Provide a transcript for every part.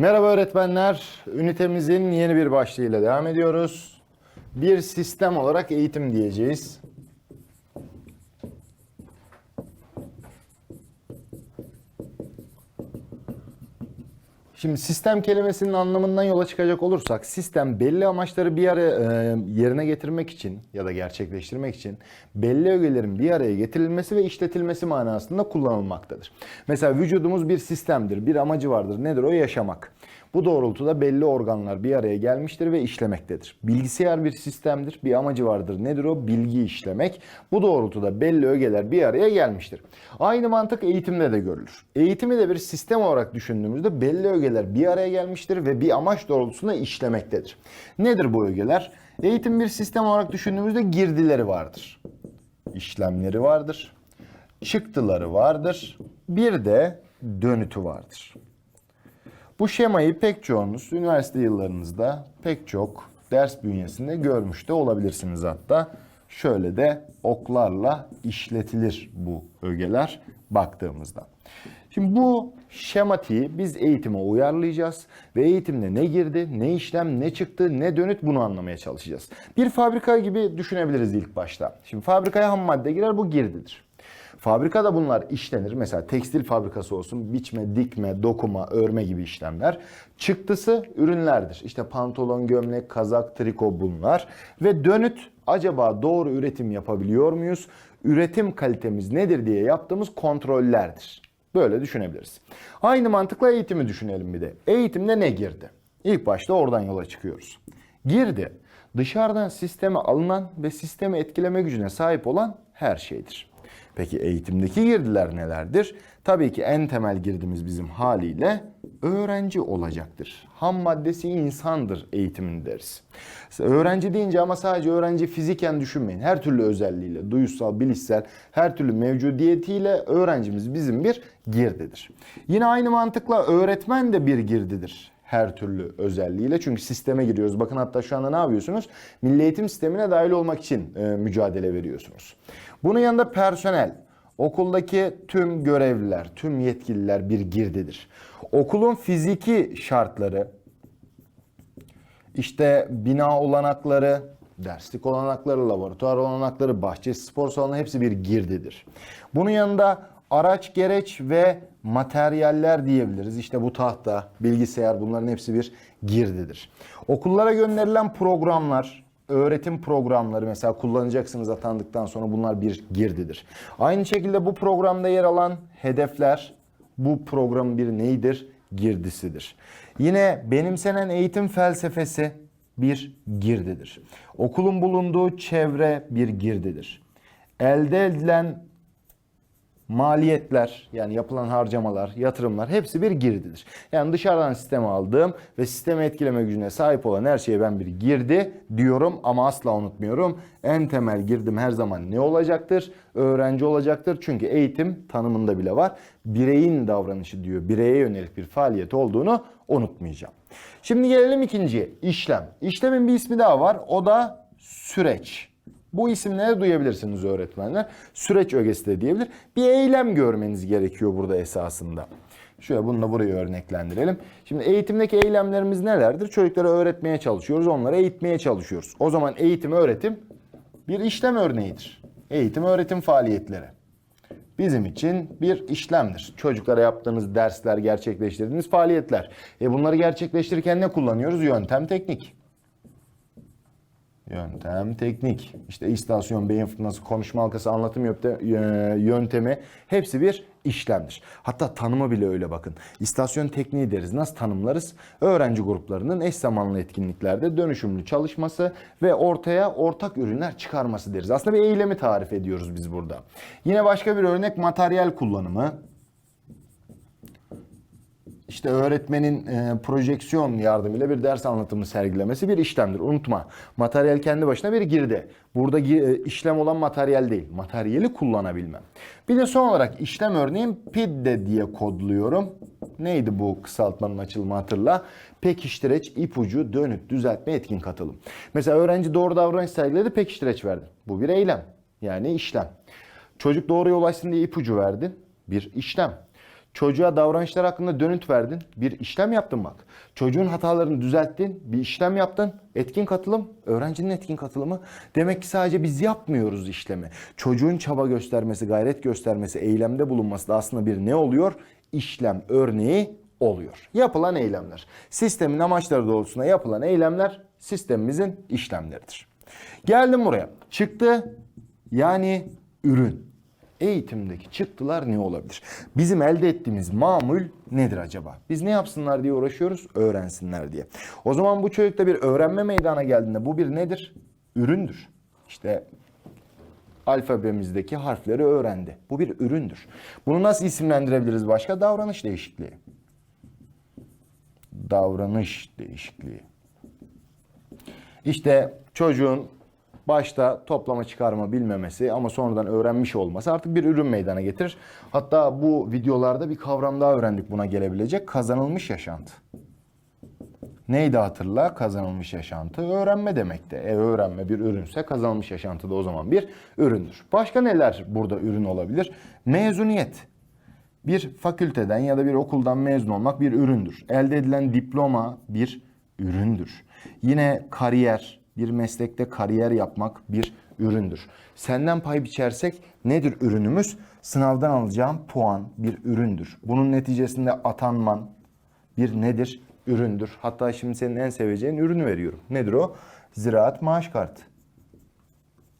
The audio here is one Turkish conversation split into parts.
Merhaba öğretmenler. Ünitemizin yeni bir başlığıyla devam ediyoruz. Bir sistem olarak eğitim diyeceğiz. Şimdi sistem kelimesinin anlamından yola çıkacak olursak sistem belli amaçları bir araya e, yerine getirmek için ya da gerçekleştirmek için belli ögelerin bir araya getirilmesi ve işletilmesi manasında kullanılmaktadır. Mesela vücudumuz bir sistemdir, bir amacı vardır. Nedir o? Yaşamak. Bu doğrultuda belli organlar bir araya gelmiştir ve işlemektedir. Bilgisayar bir sistemdir, bir amacı vardır. Nedir o? Bilgi işlemek. Bu doğrultuda belli ögeler bir araya gelmiştir. Aynı mantık eğitimde de görülür. Eğitimi de bir sistem olarak düşündüğümüzde belli ögeler bir araya gelmiştir ve bir amaç doğrultusunda işlemektedir. Nedir bu ögeler? Eğitim bir sistem olarak düşündüğümüzde girdileri vardır. İşlemleri vardır. Çıktıları vardır. Bir de dönütü vardır. Bu şemayı pek çoğunuz üniversite yıllarınızda pek çok ders bünyesinde görmüş de olabilirsiniz hatta. Şöyle de oklarla işletilir bu ögeler baktığımızda. Şimdi bu şematiği biz eğitime uyarlayacağız ve eğitimde ne girdi, ne işlem, ne çıktı, ne dönüt bunu anlamaya çalışacağız. Bir fabrika gibi düşünebiliriz ilk başta. Şimdi fabrikaya ham madde girer bu girdidir. Fabrikada bunlar işlenir. Mesela tekstil fabrikası olsun biçme, dikme, dokuma, örme gibi işlemler. Çıktısı ürünlerdir. İşte pantolon, gömlek, kazak, triko bunlar. Ve dönüt acaba doğru üretim yapabiliyor muyuz? Üretim kalitemiz nedir diye yaptığımız kontrollerdir. Böyle düşünebiliriz. Aynı mantıkla eğitimi düşünelim bir de. Eğitimde ne girdi? İlk başta oradan yola çıkıyoruz. Girdi dışarıdan sisteme alınan ve sistemi etkileme gücüne sahip olan her şeydir. Peki eğitimdeki girdiler nelerdir? Tabii ki en temel girdimiz bizim haliyle öğrenci olacaktır. Ham maddesi insandır eğitimin deriz. Öğrenci deyince ama sadece öğrenci fiziken düşünmeyin. Her türlü özelliğiyle, duyusal, bilişsel, her türlü mevcudiyetiyle öğrencimiz bizim bir girdidir. Yine aynı mantıkla öğretmen de bir girdidir her türlü özelliğiyle. Çünkü sisteme giriyoruz. Bakın hatta şu anda ne yapıyorsunuz? Milli eğitim sistemine dahil olmak için e, mücadele veriyorsunuz. Bunun yanında personel, okuldaki tüm görevliler, tüm yetkililer bir girdidir. Okulun fiziki şartları, işte bina olanakları, derslik olanakları, laboratuvar olanakları, bahçe spor salonu hepsi bir girdidir. Bunun yanında araç, gereç ve materyaller diyebiliriz. İşte bu tahta, bilgisayar bunların hepsi bir girdidir. Okullara gönderilen programlar, öğretim programları mesela kullanacaksınız atandıktan sonra bunlar bir girdidir. Aynı şekilde bu programda yer alan hedefler bu programın bir neyidir? Girdisidir. Yine benimsenen eğitim felsefesi bir girdidir. Okulun bulunduğu çevre bir girdidir. Elde edilen maliyetler yani yapılan harcamalar, yatırımlar hepsi bir girdidir. Yani dışarıdan sisteme aldığım ve sistemi etkileme gücüne sahip olan her şeye ben bir girdi diyorum ama asla unutmuyorum. En temel girdim her zaman ne olacaktır? Öğrenci olacaktır. Çünkü eğitim tanımında bile var. Bireyin davranışı diyor. Bireye yönelik bir faaliyet olduğunu unutmayacağım. Şimdi gelelim ikinciye. işlem. İşlemin bir ismi daha var. O da süreç. Bu isimleri duyabilirsiniz öğretmenler. Süreç ögesi de diyebilir. Bir eylem görmeniz gerekiyor burada esasında. Şöyle bunu da buraya örneklendirelim. Şimdi eğitimdeki eylemlerimiz nelerdir? Çocuklara öğretmeye çalışıyoruz, onları eğitmeye çalışıyoruz. O zaman eğitim, öğretim bir işlem örneğidir. Eğitim, öğretim faaliyetleri. Bizim için bir işlemdir. Çocuklara yaptığınız dersler, gerçekleştirdiğiniz faaliyetler. E bunları gerçekleştirirken ne kullanıyoruz? Yöntem, teknik. Yöntem, teknik, işte istasyon, beyin fırtınası, konuşma halkası, anlatım yöntemi hepsi bir işlemdir. Hatta tanımı bile öyle bakın. İstasyon tekniği deriz. Nasıl tanımlarız? Öğrenci gruplarının eş zamanlı etkinliklerde dönüşümlü çalışması ve ortaya ortak ürünler çıkarması deriz. Aslında bir eylemi tarif ediyoruz biz burada. Yine başka bir örnek materyal kullanımı. İşte öğretmenin e, projeksiyon yardımıyla bir ders anlatımı sergilemesi bir işlemdir. Unutma. Materyal kendi başına bir girdi. Burada e, işlem olan materyal değil. Materyali kullanabilmem. Bir de son olarak işlem örneğin PIDDE diye kodluyorum. Neydi bu kısaltmanın açılımı hatırla. Pekiştireç, ipucu, dönüt, düzeltme, etkin katılım. Mesela öğrenci doğru davranış sergiledi, pekiştireç verdi. Bu bir eylem. Yani işlem. Çocuk doğru yol açsın diye ipucu verdi. Bir işlem. Çocuğa davranışlar hakkında dönüt verdin. Bir işlem yaptın bak. Çocuğun hatalarını düzelttin. Bir işlem yaptın. Etkin katılım. Öğrencinin etkin katılımı. Demek ki sadece biz yapmıyoruz işlemi. Çocuğun çaba göstermesi, gayret göstermesi, eylemde bulunması da aslında bir ne oluyor? İşlem örneği oluyor. Yapılan eylemler. Sistemin amaçları doğrultusunda yapılan eylemler sistemimizin işlemleridir. Geldim buraya. Çıktı yani ürün. Eğitimdeki çıktılar ne olabilir? Bizim elde ettiğimiz mamul nedir acaba? Biz ne yapsınlar diye uğraşıyoruz? Öğrensinler diye. O zaman bu çocukta bir öğrenme meydana geldiğinde bu bir nedir? Üründür. İşte alfabemizdeki harfleri öğrendi. Bu bir üründür. Bunu nasıl isimlendirebiliriz başka? Davranış değişikliği. Davranış değişikliği. İşte çocuğun başta toplama çıkarma bilmemesi ama sonradan öğrenmiş olması artık bir ürün meydana getirir. Hatta bu videolarda bir kavram daha öğrendik buna gelebilecek kazanılmış yaşantı. Neydi hatırla? Kazanılmış yaşantı öğrenme demekti. E öğrenme bir ürünse kazanılmış yaşantı da o zaman bir üründür. Başka neler burada ürün olabilir? Mezuniyet. Bir fakülteden ya da bir okuldan mezun olmak bir üründür. Elde edilen diploma bir üründür. Yine kariyer, bir meslekte kariyer yapmak bir üründür. Senden pay biçersek nedir ürünümüz? Sınavdan alacağım puan bir üründür. Bunun neticesinde atanman bir nedir? Üründür. Hatta şimdi senin en seveceğin ürünü veriyorum. Nedir o? Ziraat maaş kartı.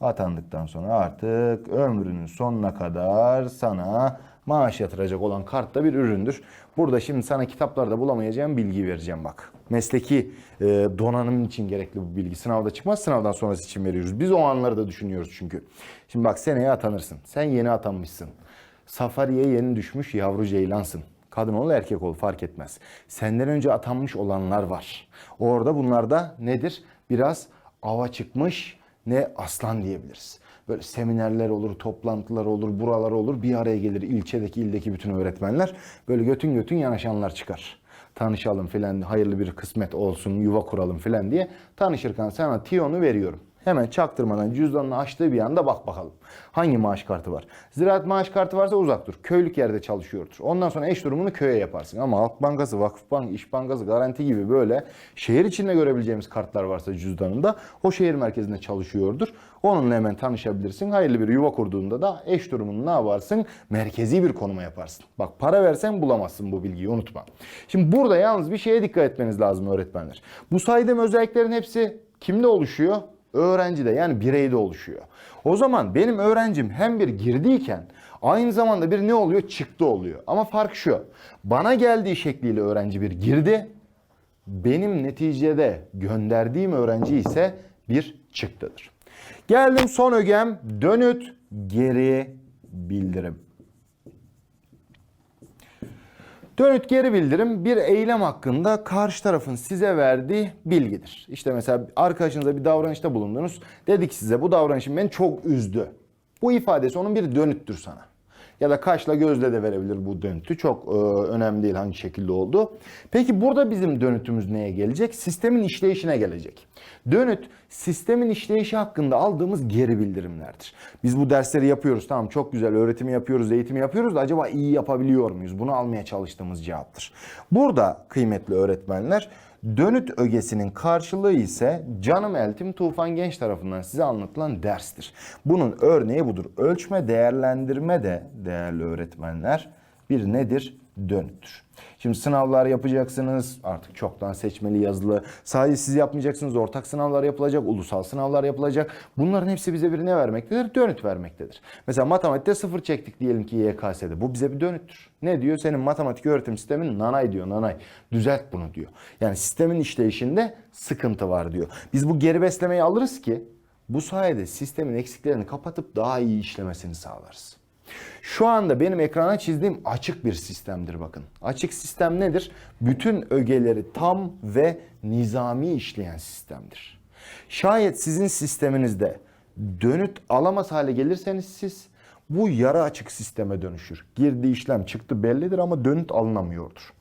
Atandıktan sonra artık ömrünün sonuna kadar sana maaş yatıracak olan kart da bir üründür. Burada şimdi sana kitaplarda bulamayacağım bilgi vereceğim bak. Mesleki e, donanım için gerekli bu bilgi. Sınavda çıkmaz, sınavdan sonrası için veriyoruz. Biz o anları da düşünüyoruz çünkü. Şimdi bak seneye atanırsın. Sen yeni atanmışsın. Safariye yeni düşmüş yavru ceylansın. Kadın ol erkek ol fark etmez. Senden önce atanmış olanlar var. Orada bunlar da nedir? Biraz ava çıkmış ne aslan diyebiliriz. Böyle seminerler olur, toplantılar olur, buralar olur. Bir araya gelir ilçedeki, ildeki bütün öğretmenler. Böyle götün götün yanaşanlar çıkar. Tanışalım filan, hayırlı bir kısmet olsun, yuva kuralım filan diye. Tanışırken sana tiyonu veriyorum. Hemen çaktırmadan cüzdanını açtığı bir anda bak bakalım. Hangi maaş kartı var? Ziraat maaş kartı varsa uzak dur. Köylük yerde çalışıyordur. Ondan sonra eş durumunu köye yaparsın. Ama Halk Bankası, Vakıfbank, İş Bankası, Garanti gibi böyle şehir içinde görebileceğimiz kartlar varsa cüzdanında o şehir merkezinde çalışıyordur. Onunla hemen tanışabilirsin. Hayırlı bir yuva kurduğunda da eş durumunu ne yaparsın? Merkezi bir konuma yaparsın. Bak para versen bulamazsın bu bilgiyi unutma. Şimdi burada yalnız bir şeye dikkat etmeniz lazım öğretmenler. Bu saydığım özelliklerin hepsi kimde oluşuyor? Öğrencide yani bireyde oluşuyor. O zaman benim öğrencim hem bir girdiyken aynı zamanda bir ne oluyor? Çıktı oluyor. Ama fark şu. Bana geldiği şekliyle öğrenci bir girdi. Benim neticede gönderdiğim öğrenci ise bir çıktıdır. Geldim son ögem dönüt geri bildirim. Dönüt geri bildirim bir eylem hakkında karşı tarafın size verdiği bilgidir. İşte mesela arkadaşınıza bir davranışta bulundunuz. Dedik size bu davranışım beni çok üzdü. Bu ifadesi onun bir dönüttür sana. Ya da kaşla gözle de verebilir bu dönütü. Çok e, önemli değil hangi şekilde oldu. Peki burada bizim dönütümüz neye gelecek? Sistemin işleyişine gelecek. Dönüt sistemin işleyişi hakkında aldığımız geri bildirimlerdir. Biz bu dersleri yapıyoruz tamam çok güzel öğretimi yapıyoruz, eğitimi yapıyoruz da acaba iyi yapabiliyor muyuz? Bunu almaya çalıştığımız cevaptır. Burada kıymetli öğretmenler Dönüt ögesinin karşılığı ise Canım Eltim Tufan Genç tarafından size anlatılan derstir. Bunun örneği budur. Ölçme, değerlendirme de değerli öğretmenler bir nedir? Dönüttür. Şimdi sınavlar yapacaksınız. Artık çoktan seçmeli yazılı. Sadece siz yapmayacaksınız. Ortak sınavlar yapılacak. Ulusal sınavlar yapılacak. Bunların hepsi bize bir ne vermektedir? Dönüt vermektedir. Mesela matematikte sıfır çektik diyelim ki YKS'de. Bu bize bir dönüttür. Ne diyor? Senin matematik öğretim sistemin nanay diyor. Nanay. Düzelt bunu diyor. Yani sistemin işleyişinde sıkıntı var diyor. Biz bu geri beslemeyi alırız ki bu sayede sistemin eksiklerini kapatıp daha iyi işlemesini sağlarız. Şu anda benim ekrana çizdiğim açık bir sistemdir bakın. Açık sistem nedir? Bütün ögeleri tam ve nizami işleyen sistemdir. Şayet sizin sisteminizde dönüt alamaz hale gelirseniz siz bu yarı açık sisteme dönüşür. Girdiği işlem çıktı bellidir ama dönüt alınamıyordur.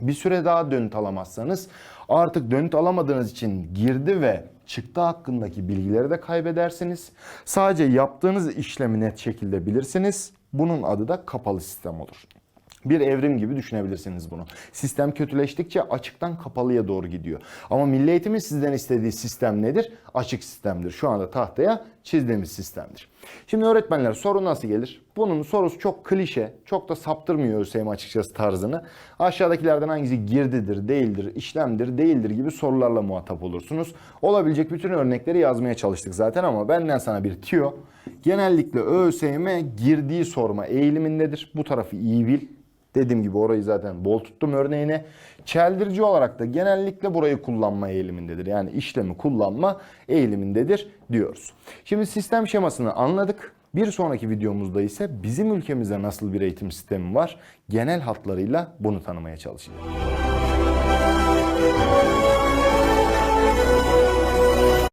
Bir süre daha dönüt alamazsanız artık dönüt alamadığınız için girdi ve çıktı hakkındaki bilgileri de kaybedersiniz. Sadece yaptığınız işlemi net şekilde bilirsiniz. Bunun adı da kapalı sistem olur. Bir evrim gibi düşünebilirsiniz bunu. Sistem kötüleştikçe açıktan kapalıya doğru gidiyor. Ama Milli Eğitim'in sizden istediği sistem nedir? Açık sistemdir. Şu anda tahtaya çizdiğimiz sistemdir. Şimdi öğretmenler soru nasıl gelir? Bunun sorusu çok klişe, çok da saptırmıyor ÖSYM açıkçası tarzını. Aşağıdakilerden hangisi girdidir, değildir, işlemdir, değildir gibi sorularla muhatap olursunuz. Olabilecek bütün örnekleri yazmaya çalıştık zaten ama benden sana bir tüyo. Genellikle ÖSYM girdiği sorma eğilimindedir. Bu tarafı iyi bil. Dediğim gibi orayı zaten bol tuttum örneğine. Çeldirici olarak da genellikle burayı kullanma eğilimindedir. Yani işlemi kullanma eğilimindedir diyoruz. Şimdi sistem şemasını anladık. Bir sonraki videomuzda ise bizim ülkemizde nasıl bir eğitim sistemi var genel hatlarıyla bunu tanımaya çalışacağız.